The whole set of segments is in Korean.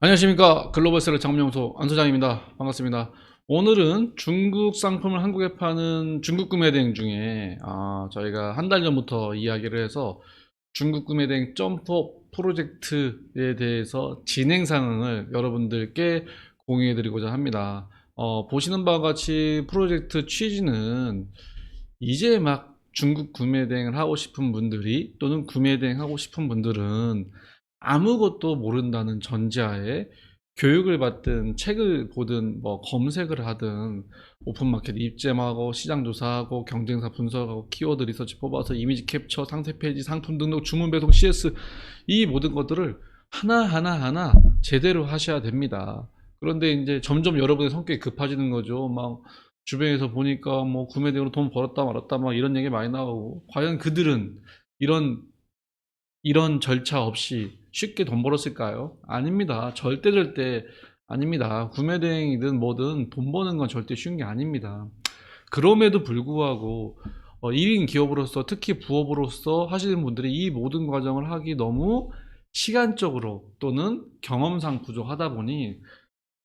안녕하십니까. 글로벌 셀러 장명소 안 소장입니다. 반갑습니다. 오늘은 중국 상품을 한국에 파는 중국 구매대행 중에 아, 저희가 한 달 전부터 이야기를 해서 중국 구매대행 점프업 프로젝트에 대해서 진행 상황을 여러분들께 공유해 드리고자 합니다. 어, 보시는 바와 같이 프로젝트 취지는 이제 막 중국 구매대행을 하고 싶은 분들이 또는 구매대행 하고 싶은 분들은 아무것도 모른다는 전제하에 교육을 받든 책을 보든 뭐 검색을 하든 오픈마켓 입점하고 시장 조사하고 경쟁사 분석하고 키워드 리서치 뽑아서 이미지 캡처 상세 페이지 상품 등록 주문 배송 CS 이 모든 것들을 하나하나 하나 제대로 하셔야 됩니다. 그런데 이제 점점 여러분의 성격이 급해지는 거죠. 막 주변에서 보니까 뭐 구매대으로 돈 벌었다 말았다 막 이런 얘기 많이 나오고 과연 그들은 이런 이런 절차 없이 쉽게 돈 벌었을까요? 아닙니다. 절대 절대 아닙니다. 구매 대행이든 뭐든 돈 버는 건 절대 쉬운 게 아닙니다. 그럼에도 불구하고 어, 1인 기업으로서 특히 부업으로서 하시는 분들이 이 모든 과정을 하기 너무 시간적으로 또는 경험상 부족하다 보니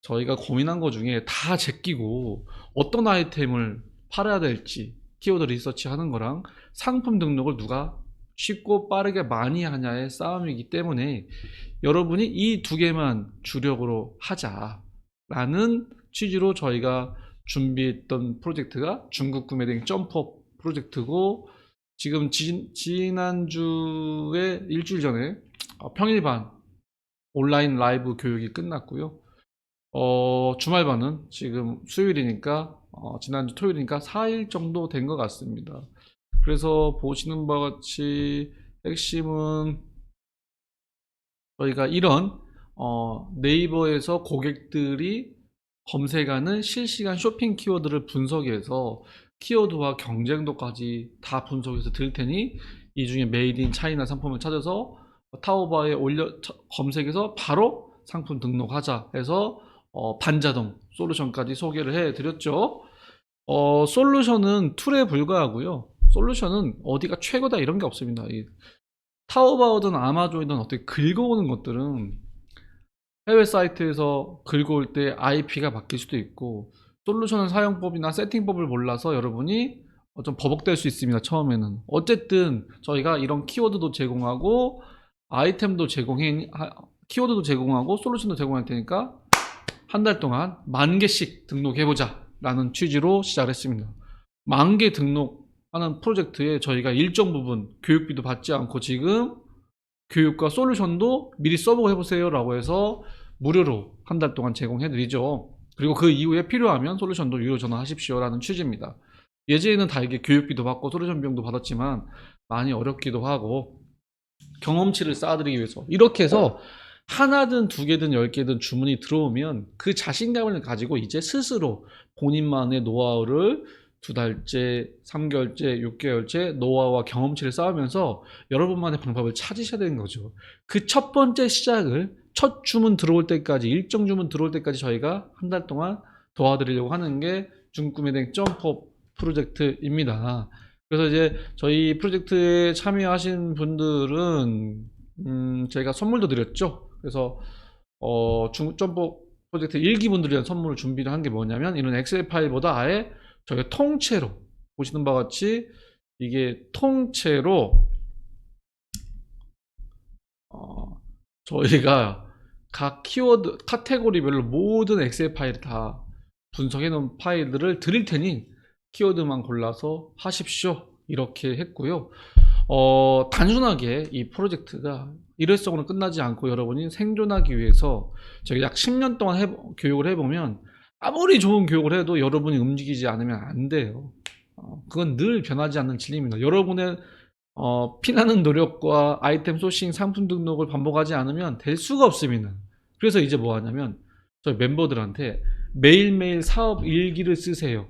저희가 고민한 것 중에 다 제끼고 어떤 아이템을 팔아야 될지 키워드 리서치 하는 거랑 상품 등록을 누가 쉽고 빠르게 많이 하냐의 싸움이기 때문에 여러분이 이 두 개만 주력으로 하자라는 취지로 저희가 준비했던 프로젝트가 중국 구매대행 점프업 프로젝트고 지금 지, 지난주에 일주일 전에 어, 평일반 온라인 라이브 교육이 끝났고요. 어, 주말반은 지금 수요일이니까 어, 지난주 토요일이니까 4일 정도 된 것 같습니다. 그래서 보시는 바와 같이 핵심은 저희가 이런 어, 네이버에서 고객들이 검색하는 실시간 쇼핑 키워드를 분석해서 키워드와 경쟁도까지 다 분석해서 드릴 테니 이 중에 메이드 인 차이나 상품을 찾아서 타오바에 올려 쳐- 검색해서 바로 상품 등록하자 해서 어, 반자동 솔루션까지 소개를 해 드렸죠. 어, 솔루션은 툴에 불과하고요. 솔루션은 어디가 최고다 이런 게 없습니다. 이 타오바오든 아마존이든 어떻게 긁어오는 것들은 해외 사이트에서 긁어올 때 IP가 바뀔 수도 있고 솔루션은 사용법이나 세팅법을 몰라서 여러분이 어, 좀 버벅될 수 있습니다. 처음에는 어쨌든 저희가 이런 키워드도 제공하고 아이템도 제공해 하- 키워드도 제공하고 솔루션도 제공할 테니까 한 달 동안 만 개씩 등록해보자 라는 취지로 시작을 했습니다. 만 개 등록 하는 프로젝트에 저희가 일정 부분 교육비도 받지 않고 지금 교육과 솔루션도 미리 써보고 해보세요 라고 해서 무료로 한 달 동안 제공해 드리죠. 그리고 그 이후에 필요하면 솔루션도 유료 전화하십시오 라는 취지입니다. 예전에는 다 이게 교육비도 받고 솔루션 비용도 받았지만 많이 어렵기도 하고 경험치를 쌓아드리기 위해서 이렇게 해서 하나든 두 개든 열 개든 주문이 들어오면 그 자신감을 가지고 이제 스스로 본인만의 노하우를 두 달째, 3개월째, 6개월째 노하우와 경험치를 쌓으면서 여러분만의 방법을 찾으셔야 되는 거죠. 그 첫 번째 시작을 첫 주문 들어올 때까지 일정 주문 들어올 때까지 저희가 한 달 동안 도와드리려고 하는 게 중꿈의댕 점프업 프로젝트입니다. 그래서 이제 저희 프로젝트에 참여하신 분들은 음, 저희가 선물도 드렸죠. 그래서 어, 중, 점프 프로젝트 1기분들을 위한 선물을 준비를 한 게 뭐냐면 이런 엑셀 파일보다 아예 저희가 통째로 보시는 바와 같이 이게 통째로 어, 저희가 각 키워드 카테고리별로 모든 엑셀 파일을 다 분석해 놓은 파일들을 드릴 테니 키워드만 골라서 하십시오. 이렇게 했고요. 어, 단순하게 이 프로젝트가 일회성으로 끝나지 않고 여러분이 생존하기 위해서 저희 약 10년 동안 해, 교육을 해보면 아무리 좋은 교육을 해도 여러분이 움직이지 않으면 안 돼요. 어, 그건 늘 변하지 않는 진리입니다. 여러분의 어, 피나는 노력과 아이템 소싱, 상품 등록을 반복하지 않으면 될 수가 없습니다. 그래서 이제 뭐 하냐면 저희 멤버들한테 매일매일 사업 일기를 쓰세요.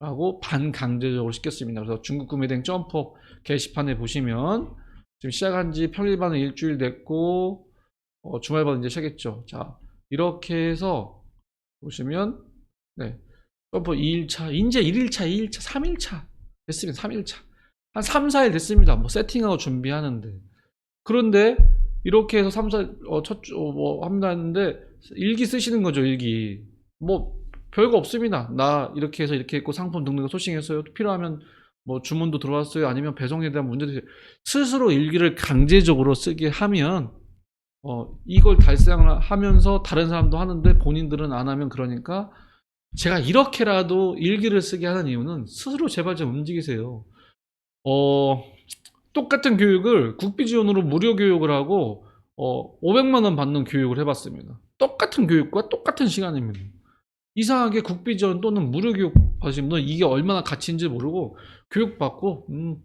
라고 반강제적으로 시켰습니다. 그래서 중국 구매된 점퍼 게시판에 보시면 지금 시작한 지 평일반은 일주일 됐고 어, 주말반은 이제 시작했죠. 자 이렇게 해서 보시면 네 점퍼 2일차 이제 1일차 2일차 3일차 됐습니다. 3일차 한 3, 4일 됐습니다. 뭐 세팅하고 준비하는데 그런데 이렇게 해서 3, 4, 어, 첫 주, 어, 뭐, 합니다 했는데, 일기 쓰시는 거죠, 일기. 뭐, 별거 없습니다. 나 이렇게 해서 이렇게 했고, 상품 등록을 소싱했어요. 필요하면 뭐, 주문도 들어왔어요. 아니면 배송에 대한 문제도, 스스로 일기를 강제적으로 쓰게 하면, 어, 이걸 달성을 하면서 다른 사람도 하는데 본인들은 안 하면 그러니까, 제가 이렇게라도 일기를 쓰게 하는 이유는 스스로 제발 좀 움직이세요. 어, 똑같은 교육을 국비 지원으로 무료 교육을 하고 어, 500만 원 받는 교육을 해봤습니다. 똑같은 교육과 똑같은 시간입니다. 이상하게 국비 지원 또는 무료 교육 받으신 분은 이게 얼마나 가치인지 모르고 교육 받고 음,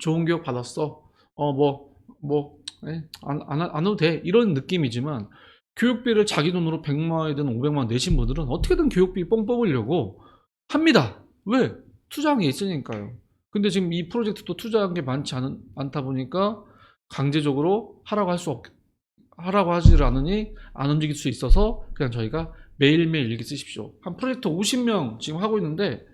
좋은 교육 받았어. 어, 뭐, 뭐, 에, 안, 안, 안 해도 돼. 이런 느낌이지만 교육비를 자기 돈으로 100만 원이든 500만 원 내신 분들은 어떻게든 교육비 뽕 뽑으려고 합니다. 왜? 투자한 게 있으니까요. 근데 지금 이 프로젝트도 투자한 게 많지 않은, 않다 보니까 강제적으로 하라고 할 수 없, 하라고 하지를 않으니 안 움직일 수 있어서 그냥 저희가 매일매일 일기 쓰십시오. 한 프로젝트 50명 지금 하고 있는데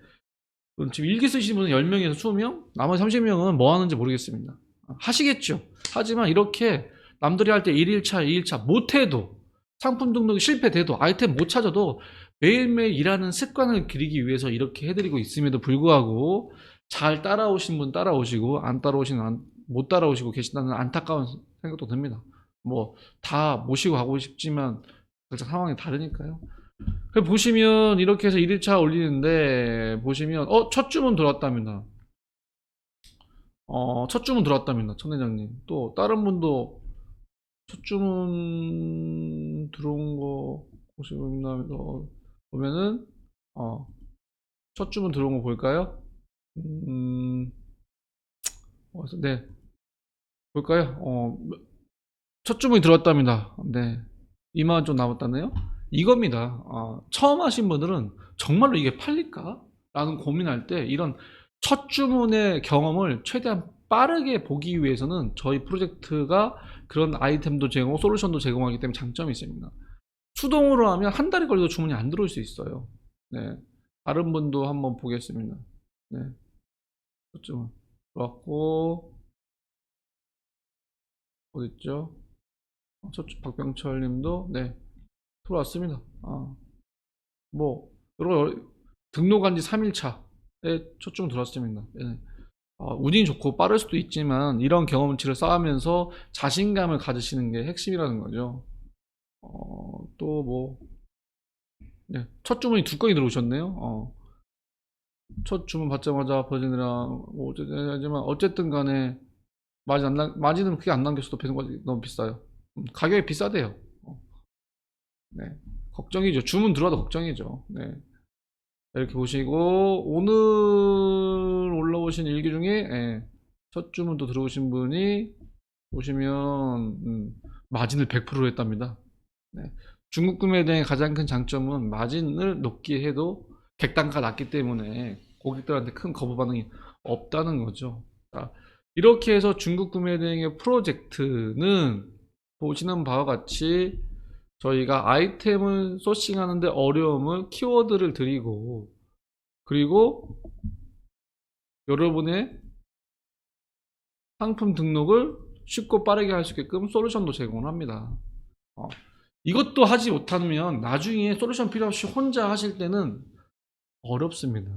지금 일기 쓰시는 분은 10명에서 20명, 나머지 30명은 뭐 하는지 모르겠습니다. 하시겠죠. 하지만 이렇게 남들이 할 때 1일차, 2일차 못해도 상품 등록이 실패돼도 아이템 못 찾아도 매일매일 일하는 습관을 기르기 위해서 이렇게 해드리고 있음에도 불구하고 잘 따라오신 분 따라오시고 안 따라오시는 안- 못 따라오시고 계신다는 안타까운 생각도 듭니다. 뭐 다 모시고 가고 싶지만 각자 상황이 다르니까요. 그 보시면 이렇게 해서 1일차 올리는데 보시면 어첫 주문 들어왔답니다. 어 첫 주문 들어왔답니다. 천 회장님. 또 다른 분도 첫 주문 들어온 거 보시면 보면은 어 첫 주문 들어온 거 볼까요? 음, 네. 볼까요? 어, 첫 주문이 들어왔답니다. 네. 2만 원 좀 남았다네요. 이겁니다. 아, 처음 하신 분들은 정말로 이게 팔릴까? 라는 고민할 때 이런 첫 주문의 경험을 최대한 빠르게 보기 위해서는 저희 프로젝트가 그런 아이템도 제공, 솔루션도 제공하기 때문에 장점이 있습니다. 수동으로 하면 한 달이 걸려도 주문이 안 들어올 수 있어요. 네. 다른 분도 한번 보겠습니다. 네. 첫 주문 들어왔고 어딨죠? 어, 첫 주- 박병철 님도 네. 들어왔습니다. 아. 뭐 여러분 등록한 지 3일 차 에첫 주문 들어왔습니다. 네. 어, 운이 좋고 빠를 수도 있지만 이런 경험치를 쌓으면서 자신감을 가지시는 게 핵심이라는 거죠. 어, 또 뭐, 네, 첫 주문이 두 건이 들어오셨네요. 어, 첫 주문 받자마자 버진이랑 뭐 어쨌든 하지만 어쨌든 간에 마진 안 남, 마진은 크게 안 남겼어도 배송까지 너무 비싸요. 음, 가격이 비싸대요. 어. 네, 걱정이죠. 주문 들어와도 걱정이죠. 네. 이렇게 보시고 오늘 올라오신 일기 중에 예, 첫 주문도 들어오신 분이 보시면 음, 마진을 100% 했답니다. 네. 중국 구매에 대한 가장 큰 장점은 마진을 높게 해도 객단가 낮기 때문에 고객들한테 큰 거부 반응이 없다는 거죠. 자, 이렇게 해서 중국 구매 대행의 프로젝트는 보시는 바와 같이 저희가 아이템을 소싱하는데 어려움을 키워드를 드리고 그리고 여러분의 상품 등록을 쉽고 빠르게 할 수 있게끔 솔루션도 제공을 합니다. 어, 이것도 하지 못하면 나중에 솔루션 필요 없이 혼자 하실 때는 어렵습니다.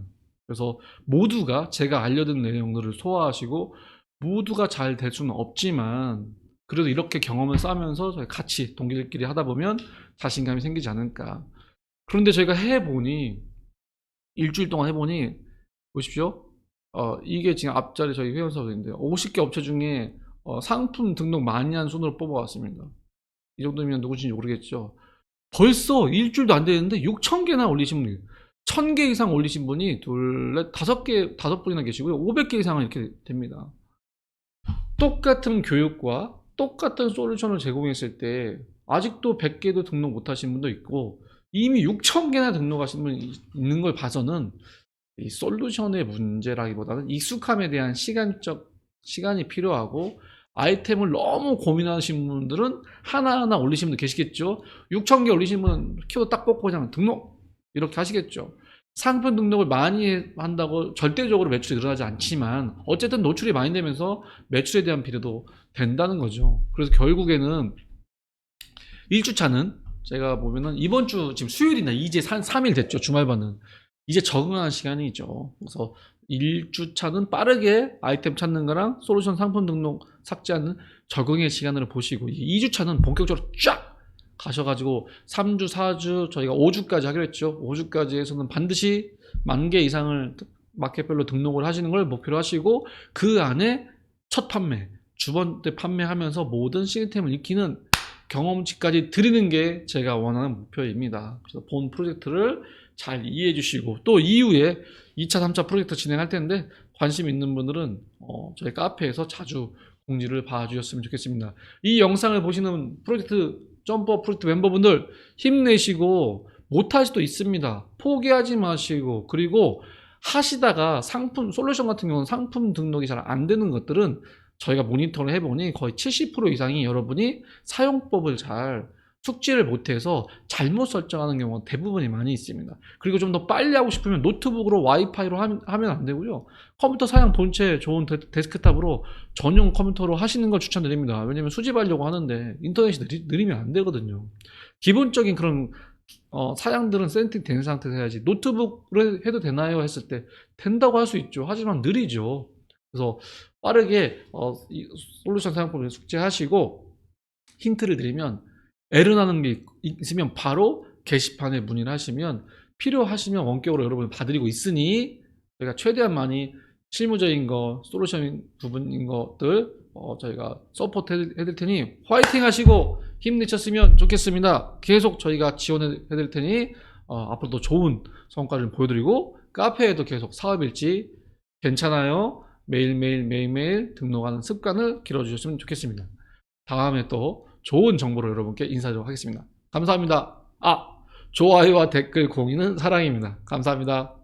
그래서 모두가 제가 알려드린 내용들을 소화하시고 모두가 잘 될 수는 없지만 그래도 이렇게 경험을 쌓으면서 저희 같이 동기들끼리 하다 보면 자신감이 생기지 않을까. 그런데 저희가 해보니 일주일 동안 해보니 보십시오. 어, 이게 지금 앞자리 저희 회원사인데 50개 업체 중에 어, 상품 등록 많이 한 순으로 뽑아왔습니다. 이 정도면 누구신지 모르겠죠. 벌써 일주일도 안 되는데 6천 개나 올리신 분이 1000개 이상 올리신 분이 둘, 넷, 다섯 개, 다섯 분이나 계시고요. 500개 이상은 이렇게 됩니다. 똑같은 교육과 똑같은 솔루션을 제공했을 때 아직도 100개도 등록 못 하신 분도 있고 이미 6,000개나 등록하신 분이 있는 걸 봐서는 이 솔루션의 문제라기보다는 익숙함에 대한 시간적 시간이 필요하고 아이템을 너무 고민하시는 분들은 하나하나 올리신 분들 계시겠죠. 6,000개 올리신 분은 키워드 딱 뽑고 그냥 등록 이렇게 하시겠죠. 상품 등록을 많이 한다고 절대적으로 매출이 늘어나지 않지만 어쨌든 노출이 많이 되면서 매출에 대한 비례도 된다는 거죠. 그래서 결국에는 1주차는 제가 보면은 이번 주 지금 수요일이나 이제 3일 됐죠. 주말반은. 이제 적응하는 시간이죠. 그래서 1주차는 빠르게 아이템 찾는 거랑 솔루션 상품 등록 삭제하는 적응의 시간을 보시고 2주차는 본격적으로 쫙 가셔가지고 3주, 4주, 저희가 5주까지 하기로 했죠. 5주까지 해서는 반드시 만 개 이상을 마켓별로 등록을 하시는 걸 목표로 하시고 그 안에 첫 판매, 주 번째 판매하면서 모든 시스템을 익히는 경험치까지 드리는 게 제가 원하는 목표입니다. 그래서 본 프로젝트를 잘 이해해 주시고 또 이후에 2차, 3차 프로젝트 진행할 텐데 관심 있는 분들은 어, 저희 카페에서 자주 공지를 봐주셨으면 좋겠습니다. 이 영상을 보시는 프로젝트 점퍼 프로젝트 멤버분들 힘내시고 못할 수도 있습니다. 포기하지 마시고 그리고 하시다가 상품 솔루션 같은 경우는 상품 등록이 잘 안 되는 것들은 저희가 모니터를 해보니 거의 70% 이상이 여러분이 사용법을 잘 숙지를 못해서 잘못 설정하는 경우가 대부분이 많이 있습니다. 그리고 좀 더 빨리 하고 싶으면 노트북으로 와이파이로 하면, 안 되고요. 컴퓨터 사양 본체 좋은 데, 데스크탑으로 전용 컴퓨터로 하시는 걸 추천드립니다. 왜냐면 수집하려고 하는데 인터넷이 느리, 느리면 안 되거든요. 기본적인 그런 어, 사양들은 세팅 된 상태에서 해야지 노트북으로 해도 되나요? 했을 때 된다고 할 수 있죠. 하지만 느리죠. 그래서 빠르게 어, 이 솔루션 사용법을 숙지하시고 힌트를 드리면 에러 나는 게 있으면 바로 게시판에 문의를 하시면 필요하시면 원격으로 여러분 봐드리고 있으니 저희가 최대한 많이 실무적인 거 솔루션 부분인 것들 어, 저희가 서포트 해드릴, 해드릴 테니 화이팅 하시고 힘내셨으면 좋겠습니다. 계속 저희가 지원해 드릴 테니 어, 앞으로도 좋은 성과를 보여드리고 카페에도 계속 사업일지 괜찮아요. 매일매일 매일매일 등록하는 습관을 길어주셨으면 좋겠습니다. 다음에 또 좋은 정보로 여러분께 인사드리도록 하겠습니다. 감사합니다. 아, 좋아요와 댓글 공유는 사랑입니다. 감사합니다.